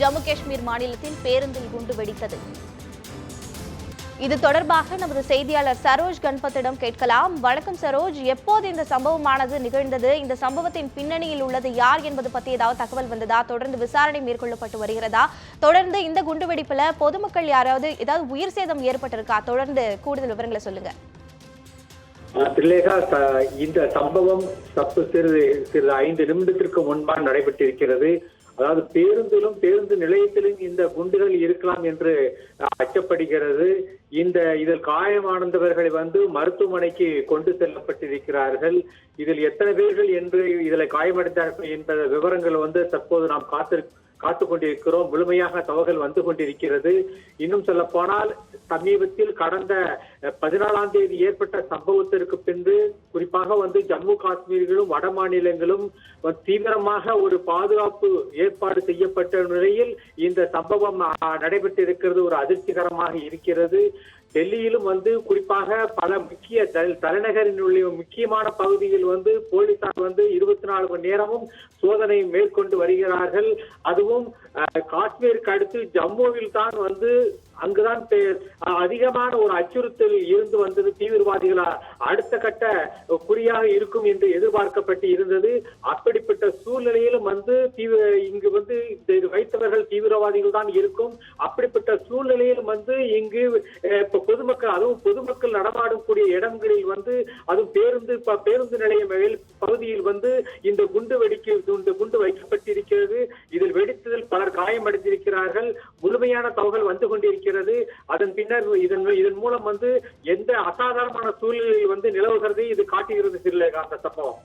ஜம்மு காஷ்மீர் மாநிலத்தில் பேருந்தில் குண்டு வெடித்தது. இது தொடர்பாக நமது செய்தியாளர் சரோஜ் கண்பத்திடம் கேட்கலாம். வணக்கம் சரோஜ் எப்போது இந்த சம்பவமானது நிகழ்ந்தது? இந்த சம்பவத்தின் பின்னணியில் உள்ளது யார் என்பது பற்றி ஏதாவது தகவல் வந்ததா? தொடர்ந்து விசாரணை மேற்கொள்ளப்பட்டு வருகிறதா? தொடர்ந்து இந்த குண்டுவெடிப்புல பொதுமக்கள் யாராவது ஏதாவது உயிர் சேதம் ஏற்பட்டிருக்கா? தொடர்ந்து கூடுதல் விவரங்களை சொல்லுங்க. திரிலேகா இந்த சம்பவம் தப்பு சிறிது சிறிது ஐந்து நிமிடத்திற்கு முன்பாக நடைபெற்றிருக்கிறது. அதாவது பேருந்திலும் பேருந்து நிலையத்திலும் இந்த குண்டுகள் இருக்கலாம் என்று அச்சப்படுகிறது. இந்த இதில் காயமானவர்களை வந்து மருத்துவமனைக்கு கொண்டு செல்லப்பட்டிருக்கிறார்கள். இதில் எத்தனை பேர்கள் என்று இதில் காயமடைந்தார்கள் என்ற விவரங்கள் வந்து தற்போது நாம் காத்து காத்து கொண்டிருக்கிறோம். முழுமையாக தகவல் வந்து கொண்டிருக்கிறது. இன்னும் சொல்ல போனால் சமீபத்தில் கடந்த பதினாலாம் தேதி ஏற்பட்ட சம்பவத்திற்கு பின்பு குறிப்பாக வந்து ஜம்மு காஷ்மீர்களும் வட மாநிலங்களும் தீவிரமாக ஒரு பாதுகாப்பு ஏற்பாடு செய்யப்பட்ட நிலையில் இந்த சம்பவம் நடைபெற்றிருக்கிறது ஒரு அதிர்ச்சிகரமாக இருக்கிறது. டெல்லியிலும் வந்து குறிப்பாக பல முக்கிய தலைநகரினுடைய முக்கியமான பகுதியில் வந்து போலீசார் வந்து இருபத்தி நாலு மணி நேரமும் சோதனை மேற்கொண்டு வருகிறார்கள். அதுவும் காஷ்மீருக்கு அடுத்து ஜம்முவில் தான் வந்து அங்குதான் அதிகமான ஒரு அச்சுறுத்தல் இருந்து வந்தது தீவிரவாதிகளா? அடுத்த கட்ட குறியாக இருக்கும் என்று எதிர்பார்க்கப்பட்டு இருந்தது. அப்படிப்பட்ட சூழ்நிலையிலும் வந்து தீவிர இங்கு வந்து இது வைத்தவர்கள் தீவிரவாதிகள் தான் இருக்கும். அப்படிப்பட்ட சூழ்நிலையிலும் வந்து இங்கு பொதுமக்கள் அதுவும் பொதுமக்கள் நடமாடக்கூடிய இடங்களில் வந்து அதுவும் பேருந்து பேருந்து நிலையம் மேல் பகுதியில் வந்து இந்த குண்டு வெடிக்க இந்த குண்டு வைக்கப்பட்டிருக்கிறது. இதில் வெடித்ததில் பலர் காயமடைந்திருக்கிறார்கள். முழுமையான தகவல் வந்து கொண்டிருக்கிறது. அதன் பின்னர் இதன் இதன் மூலம் வந்து எந்த அசாதாரணமான சூழ்நிலை வந்து நிலவுகிறது இது காட்டுகிறது சிறிலேகா அந்த சம்பவம்